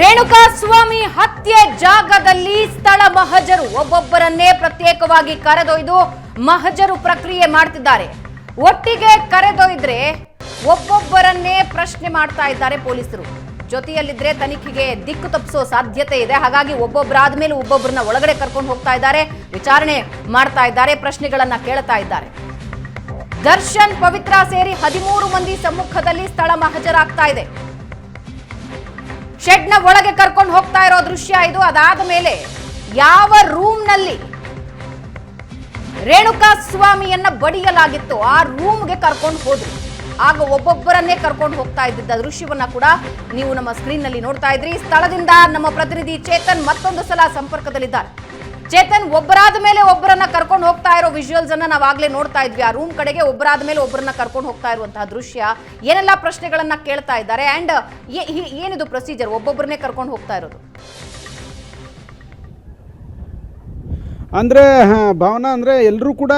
ರೇಣುಕಾ ಸ್ವಾಮಿ ಹತ್ಯೆ ಜಾಗದಲ್ಲಿ ಸ್ಥಳ ಮಹಜರು. ಒಬ್ಬೊಬ್ಬರನ್ನೇ ಪ್ರತ್ಯೇಕವಾಗಿ ಕರೆದೊಯ್ದು ಮಹಜರು ಪ್ರಕ್ರಿಯೆ ಮಾಡ್ತಿದ್ದಾರೆ. ಒಟ್ಟಿಗೆ ಕರೆದೊಯ್ದ್ರೆ ಒಬ್ಬೊಬ್ಬರನ್ನೇ ಪ್ರಶ್ನೆ ಮಾಡ್ತಾ ಇದ್ದಾರೆ ಪೊಲೀಸರು. ಜೊತೆಯಲ್ಲಿದ್ರೆ ತನಿಖೆಗೆ ದಿಕ್ಕು ತಪ್ಪಿಸೋ ಸಾಧ್ಯತೆ ಇದೆ. ಹಾಗಾಗಿ ಒಬ್ಬೊಬ್ಬರಾದ ಮೇಲೆ ಒಬ್ಬೊಬ್ಬರನ್ನ ಒಳಗಡೆ ಕರ್ಕೊಂಡು ಹೋಗ್ತಾ ಇದ್ದಾರೆ. ವಿಚಾರಣೆ ಮಾಡ್ತಾ ಇದ್ದಾರೆ, ಪ್ರಶ್ನೆಗಳನ್ನ ಕೇಳ್ತಾ ಇದ್ದಾರೆ. ದರ್ಶನ್ ಪವಿತ್ರ ಸೇರಿ ಹದಿಮೂರು ಮಂದಿ ಸಮ್ಮುಖದಲ್ಲಿ ಸ್ಥಳ ಮಹಜರಾಗ್ತಾ ಇದೆ. ಶೆಡ್ನ ಒಳಗೆ ಕರ್ಕೊಂಡು ಹೋಗ್ತಾ ಇರೋ ದೃಶ್ಯ ಇದು. ಅದಾದ ಮೇಲೆ ಯಾವ ರೂಮ್ನಲ್ಲಿ ರೇಣುಕಾ ಸ್ವಾಮಿಯನ್ನ ಬಡಿಯಲಾಗಿತ್ತು, ಆ ರೂಮ್ಗೆ ಕರ್ಕೊಂಡು ಹೋದ್ರು. ಆಗ ಒಬ್ಬೊಬ್ಬರನ್ನೇ ಕರ್ಕೊಂಡು ಹೋಗ್ತಾ ಇದ್ದಿದ್ದ ದೃಶ್ಯವನ್ನ ಕೂಡ ನೀವು ನಮ್ಮ ಸ್ಕ್ರೀನ್ನಲ್ಲಿ ನೋಡ್ತಾ ಇದ್ರಿ. ಸ್ಥಳದಿಂದ ನಮ್ಮ ಪ್ರತಿನಿಧಿ ಚೇತನ್ ಮತ್ತೊಂದು ಸಲ ಸಂಪರ್ಕದಲ್ಲಿದ್ದಾರೆ. ಚೇತನ್ ಒಬ್ಬರಾದ ಮೇಲೆ ಒಬ್ಬರನ್ನ ಕರ್ಕೊಂಡು ಹೋಗ್ತಾ ವಿಜುವಲ್ಸ್ ಅನ್ನ ನಾವಾಗಲೇ ನೋಡ್ತಾ ಇದ್ವಿ. ಆ ರೂಮ್ ಕಡೆಗೆ ಒಬ್ಬರಾದ ಮೇಲೆ ಒಬ್ಬರನ್ನ ಕರ್ಕೊಂಡು ಹೋಗ್ತಾ ಇರುವಂತಹ ದೃಶ್ಯ. ಏನೆಲ್ಲ ಪ್ರಶ್ನೆಗಳನ್ನ ಕೇಳ್ತಾ ಇದ್ದಾರೆ? ಅಂಡ್ ಏನಿದು ಪ್ರೊಸೀಜರ್ ಒಬ್ಬೊಬ್ಬರನ್ನೇ ಕರ್ಕೊಂಡು ಹೋಗ್ತಾ ಇರೋದು. ಅಂದರೆ ಭಾವನಾ ಅಂದರೆ ಎಲ್ಲರೂ ಕೂಡ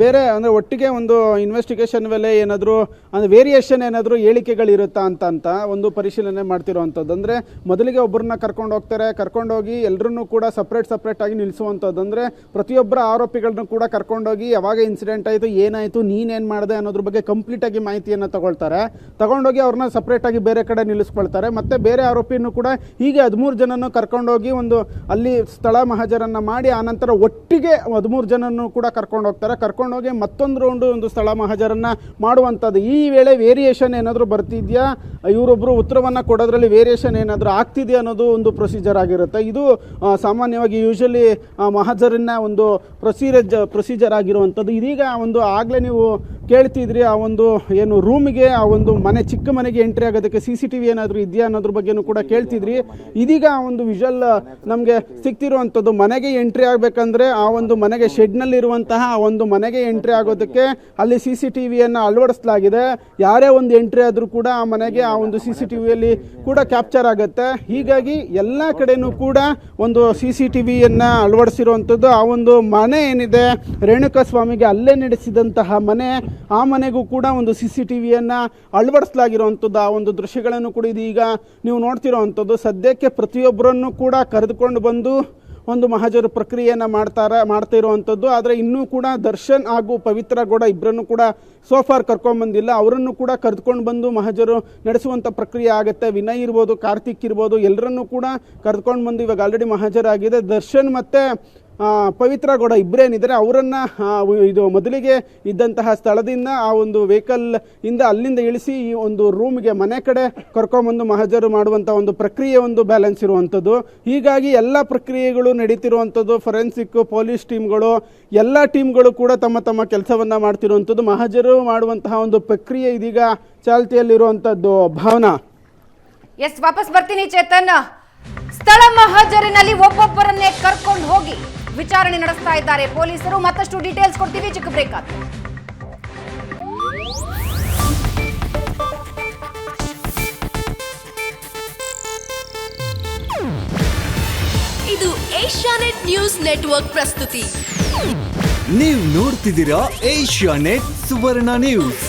ಬೇರೆ ಅಂದರೆ ಒಟ್ಟಿಗೆ ಒಂದು ಇನ್ವೆಸ್ಟಿಗೇಷನ್ ಮೇಲೆ ಏನಾದರೂ, ಅಂದರೆ ವೇರಿಯೇಷನ್ ಏನಾದರೂ ಹೇಳಿಕೆಗಳಿರುತ್ತಾ ಅಂತ ಅಂತ ಒಂದು ಪರಿಶೀಲನೆ ಮಾಡ್ತಿರೋವಂಥದ್ದು ಅಂದರೆ ಮೊದಲಿಗೆ ಒಬ್ಬರನ್ನ ಕರ್ಕೊಂಡು ಹೋಗ್ತಾರೆ ಕರ್ಕೊಂಡೋಗಿ ಎಲ್ಲರನ್ನೂ ಕೂಡ ಸಪ್ರೇಟ್ ಸಪ್ರೇಟ್ ಆಗಿ ನಿಲ್ಲಿಸುವಂಥದ್ದು ಅಂದರೆ ಪ್ರತಿಯೊಬ್ಬರ ಆರೋಪಿಗಳನ್ನ ಕೂಡ ಕರ್ಕೊಂಡೋಗಿ ಯಾವಾಗ ಇನ್ಸಿಡೆಂಟ್ ಆಯಿತು, ಏನಾಯಿತು, ನೀನೇನು ಮಾಡಿದೆ ಅನ್ನೋದ್ರ ಬಗ್ಗೆ ಕಂಪ್ಲೀಟಾಗಿ ಮಾಹಿತಿಯನ್ನು ತಗೊಳ್ತಾರೆ. ತಗೊಂಡೋಗಿ ಅವ್ರನ್ನ ಸಪ್ರೇಟಾಗಿ ಬೇರೆ ಕಡೆ ನಿಲ್ಲಿಸ್ಕೊಳ್ತಾರೆ. ಮತ್ತು ಬೇರೆ ಆರೋಪಿನೂ ಕೂಡ ಹೀಗೆ ಹದಿಮೂರು ಜನನೂ ಕರ್ಕೊಂಡೋಗಿ ಒಂದು ಅಲ್ಲಿ ಸ್ಥಳ ಮಹಾಜರನ್ನು ಮಾಡಿ, ಆನಂತರ ಒಟ್ಟಿಗೆ ಹದಿಮೂರು ಜನರನ್ನು ಕೂಡ ಕರ್ಕೊಂಡು ಹೋಗ್ತಾರೆ. ಕರ್ಕೊಂಡೋಗಿ ಮತ್ತೊಂದು ರೌಂಡು ಒಂದು ಸ್ಥಳ ಮಹಾಜರನ್ನು ಮಾಡುವಂಥದ್ದು. ಈ ವೇಳೆ ವೇರಿಯೇಷನ್ ಏನಾದರೂ ಬರ್ತಿದೆಯಾ? ಇವರೊಬ್ಬರು ಉತ್ತರವನ್ನು ಕೊಡೋದ್ರಲ್ಲಿ ವೇರಿಯೇಷನ್ ಏನಾದರೂ ಆಗ್ತಿದೆಯಾ ಅನ್ನೋದು ಒಂದು ಪ್ರೊಸೀಜರ್ ಆಗಿರುತ್ತೆ. ಇದು ಸಾಮಾನ್ಯವಾಗಿ ಯೂಶಲಿ ಮಹಾಜರನ್ನ ಒಂದು ಪ್ರೊಸೀಜರ್ ಪ್ರೊಸೀಜರ್ ಆಗಿರುವಂಥದ್ದು. ಇದೀಗ ಒಂದು ಆಗಲೇ ನೀವು ಕೇಳ್ತಿದ್ರಿ, ಆ ಒಂದು ಏನು ರೂಮಿಗೆ, ಆ ಒಂದು ಮನೆ, ಚಿಕ್ಕ ಮನೆಗೆ ಎಂಟ್ರಿ ಆಗೋದಕ್ಕೆ ಸಿ ಸಿ ಟಿ ವಿ ಏನಾದರೂ ಇದೆಯಾ ಅನ್ನೋದ್ರ ಬಗ್ಗೆನೂ ಕೂಡ ಕೇಳ್ತಿದ್ರಿ. ಇದೀಗ ಆ ಒಂದು ವಿಜುವಲ್ ನಮಗೆ ಸಿಗ್ತಿರುವಂಥದ್ದು ಮನೆಗೆ ಎಂಟ್ರಿ ಆಗಬೇಕಂದ್ರೆ ಆ ಒಂದು ಮನೆಗೆ ಶೆಡ್ನಲ್ಲಿರುವಂತಹ ಆ ಒಂದು ಮನೆಗೆ ಎಂಟ್ರಿ ಆಗೋದಕ್ಕೆ ಅಲ್ಲಿ ಸಿ ಸಿ ಟಿ ವಿಯನ್ನು ಅಳವಡಿಸಲಾಗಿದೆ. ಯಾರೇ ಒಂದು ಎಂಟ್ರಿ ಆದರೂ ಕೂಡ ಆ ಮನೆಗೆ ಆ ಒಂದು ಸಿ ಸಿ ಟಿ ವಿಯಲ್ಲಿ ಕೂಡ ಕ್ಯಾಪ್ಚರ್ ಆಗುತ್ತೆ. ಹೀಗಾಗಿ ಎಲ್ಲ ಕಡೆನೂ ಕೂಡ ಒಂದು ಸಿ ಸಿ ಟಿ ವಿಯನ್ನು ಅಳವಡಿಸಿರುವಂಥದ್ದು. ಆ ಒಂದು ಮನೆ ಏನಿದೆ ರೇಣುಕಾ ಸ್ವಾಮಿಗೆ ಅಲ್ಲೇ ನಡೆಸಿದಂತಹ ಮನೆ ಆ ಮನೆಗೂ ಕೂಡ ಒಂದು ಸಿ ಸಿ ಟಿ ವಿಯನ್ನು ಅಳವಡಿಸಲಾಗಿರುವಂಥದ್ದು ಆ ಒಂದು ದೃಶ್ಯಗಳನ್ನು ಕೂಡ ಇದೀಗ ನೀವು ನೋಡ್ತಿರೋವಂಥದ್ದು ಸದ್ಯಕ್ಕೆ ಪ್ರತಿಯೊಬ್ಬರನ್ನು ಕೂಡ ಕರೆದುಕೊಂಡು ಬಂದು ಒಂದು ಮಹಾಜರು ಪ್ರಕ್ರಿಯೆಯನ್ನು ಮಾಡ್ತಾರೆ ಮಾಡ್ತಾ ಇರುವಂಥದ್ದು ಆದರೆ ಇನ್ನೂ ಕೂಡ ದರ್ಶನ್ ಹಾಗೂ ಪವಿತ್ರ ಗೌಡ ಇಬ್ಬರನ್ನು ಕೂಡ ಸೋಫಾರ್ ಕರ್ಕೊಂಡ್ಬಂದಿಲ್ಲ ಅವರನ್ನು ಕೂಡ ಕರೆದುಕೊಂಡು ಬಂದು ಮಹಾಜರು ನಡೆಸುವಂಥ ಪ್ರಕ್ರಿಯೆ ಆಗುತ್ತೆ. ವಿನಯ್ ಇರ್ಬೋದು, ಕಾರ್ತಿಕ್ ಇರ್ಬೋದು ಎಲ್ಲರನ್ನೂ ಕೂಡ ಕರೆದುಕೊಂಡು ಬಂದು ಇವಾಗ ಆಲ್ರೆಡಿ ಮಹಾಜರಾಗಿದೆ. ದರ್ಶನ್ ಮತ್ತು ಪವಿತ್ರ ಗೌಡ ಇಬ್ಬರೇನಿದ್ದಾರೆ ಅವರನ್ನು ಇದು ಮೊದಲಿಗೆ ಇದ್ದಂತಹ ಸ್ಥಳದಿಂದ ಆ ಒಂದು ವೆಹಿಕಲ್ ಇಂದ ಅಲ್ಲಿಂದ ಇಳಿಸಿ ಈ ಒಂದು ರೂಮ್ಗೆ ಮನೆ ಕಡೆ ಕರ್ಕೊಂಬಂದು ಮಹಜರು ಮಾಡುವಂಥ ಒಂದು ಪ್ರಕ್ರಿಯೆ ಒಂದು ಬ್ಯಾಲೆನ್ಸ್ ಇರುವಂಥದ್ದು. ಹೀಗಾಗಿ ಎಲ್ಲ ಪ್ರಕ್ರಿಯೆಗಳು ನಡೀತಿರುವಂಥದ್ದು. ಫೊರೆನ್ಸಿಕ್, ಪೊಲೀಸ್ ಟೀಮ್ಗಳು, ಎಲ್ಲ ಟೀಮ್ಗಳು ಕೂಡ ತಮ್ಮ ತಮ್ಮ ಕೆಲಸವನ್ನು ಮಾಡ್ತಿರುವಂಥದ್ದು. ಮಹಜರು ಮಾಡುವಂತಹ ಒಂದು ಪ್ರಕ್ರಿಯೆ ಇದೀಗ ಚಾಲ್ತಿಯಲ್ಲಿರುವಂಥದ್ದು. ಭಾವನಾ? ಎಸ್, ವಾಪಸ್ ಬರ್ತೀನಿ ಚೇತನ್. ಸ್ಥಳ ಮಹಜರಿನಲ್ಲಿ ಒಬ್ಬೊಬ್ಬರನ್ನೇ ಕರ್ಕೊಂಡು ಹೋಗಿ. ವಿಚಾರಣೆ ನಡೆಸ್ತಾ ಇದ್ದಾರೆ ಪೊಲೀಸರು. ಮತ್ತಷ್ಟು ಡೀಟೇಲ್ಸ್ ಕೊಡ್ತೀವಿ. ಚಿಕ್ಕ ಬ್ರೇಕ್ ಆದ ಇದು ಏಷ್ಯಾನೆಟ್ ನ್ಯೂಸ್ ನೆಟ್ವರ್ಕ್ ಪ್ರಸ್ತುತಿ. ನೀವು ನೋಡ್ತಿದ್ದೀರಾ ಏಷ್ಯಾ ನೆಟ್ ಸುವರ್ಣ ನ್ಯೂಸ್.